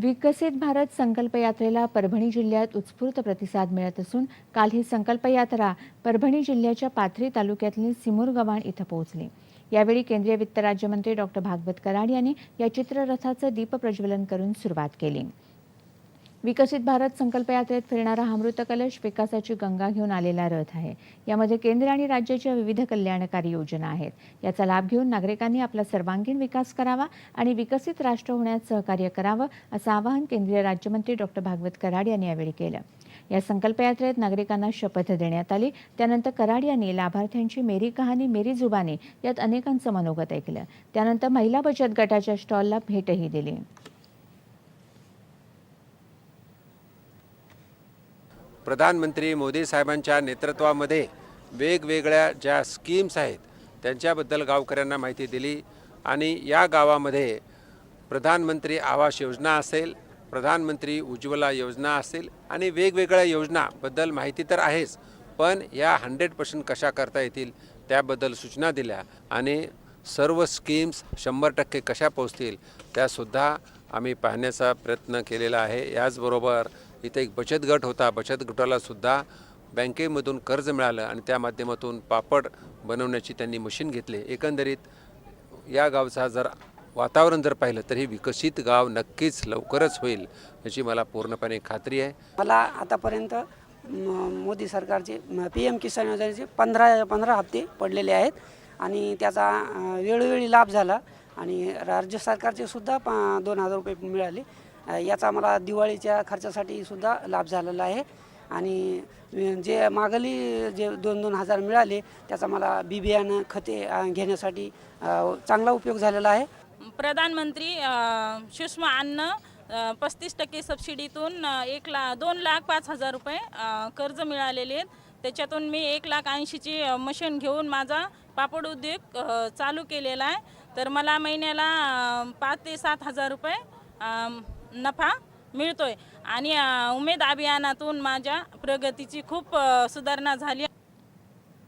विकसित भारत संकल्प यात्रेला परभणी जिल्ह्यात उत्स्फूर्त प्रतिसाद मिळत असून काल ही संकल्प यात्रा परभणी जिल्ह्याच्या पाथरी तालुक्यातील सिमुरगव्हाण इथं पोहोचली. यावेळी केंद्रीय वित्त राज्यमंत्री डॉक्टर भागवत कराड यांनी या चित्ररथाचं दीपप्रज्वलन करून सुरुवात केली. विकसित भारत संकल्प यात्रेत फिरणारा हा मृत कलश विकासाची गंगा घेऊन आलेला रथ आहे. यामध्ये केंद्र आणि राज्याच्या विविध कल्याणकारी योजना आहेत. याचा लाभ घेऊन नागरिकांनी आपला सर्वांगीण विकास करावा आणि विकसित राष्ट्र होण्यात सहकार्य करावं असं आवाहन केंद्रीय राज्यमंत्री डॉक्टर भागवत कराड यांनी यावेळी केलं. या संकल्प यात्रेत नागरिकांना शपथ देण्यात आली. त्यानंतर कराड यांनी लाभार्थ्यांची मेरी कहाणी मेरी जुबानी यात अनेकांचं मनोगत ऐकलं. त्यानंतर महिला बचत गटाच्या स्टॉलला भेटही दिली. प्रधानमंत्री मोदी साहेबांच्या नेतृत्वामध्ये वेगवेगळ्या ज्या स्कीम्स आहेत त्यांच्याबद्दल गावकऱ्यांना माहिती दिली आणि या गावामध्ये प्रधानमंत्री आवास योजना असेल प्रधानमंत्री उज्ज्वला योजना असेल आणि वेगवेगळ्या योजनाबद्दल माहिती तर आहेच पण या हंड्रेड पर्सेंट कशा करता येतील त्याबद्दल सूचना दिल्या आणि सर्व स्कीम्स शंभर टक्के कशा पोचतील त्यासुद्धा आम्ही पाहण्याचा प्रयत्न केलेला आहे. याचबरोबर इथे एक बचत गट होता. बचत गटाला सुद्धा बँकेमधून कर्ज मिळालं आणि त्या माध्यमातून पापड बनवण्याची त्यांनी मशीन घेतले. एकंदरीत या गावचा जर वातावरण जर पाहिलं तर हे विकसित गाव नक्कीच लवकरच होईल याची मला पूर्णपणे खात्री आहे. मला आतापर्यंत मोदी सरकारचे पी एम किसान योजनेचे पंधरा पंधरा हप्ते पडलेले आहेत आणि त्याचा वेळोवेळी लाभ झाला आणि राज्य सरकारचे सुद्धा प दोन हजार रुपये मिळाले. याचा मला दिवाळीच्या खर्चासाठी सुद्धा लाभ झालेला आहे. आणि जे मागली जे दोन दोन हजार मिळाले त्याचा मला बी बियाणं खते घेण्यासाठी चांगला उपयोग झालेला आहे. प्रधानमंत्री सूक्ष्म अन्न पस्तीस टक्के सबसिडीतून एक ला दोन लाख पाच हजार रुपये कर्ज मिळालेले आहेत. त्याच्यातून मी एक लाख ऐंशीची मशीन घेऊन माझा पापड उद्योग चालू केलेला आहे. तर मला महिन्याला पाच ते सात हजार रुपये नफा मिळतोय. आणि उमेद अभियानातून माझ्या प्रगतीची खूप सुधारणा झाली.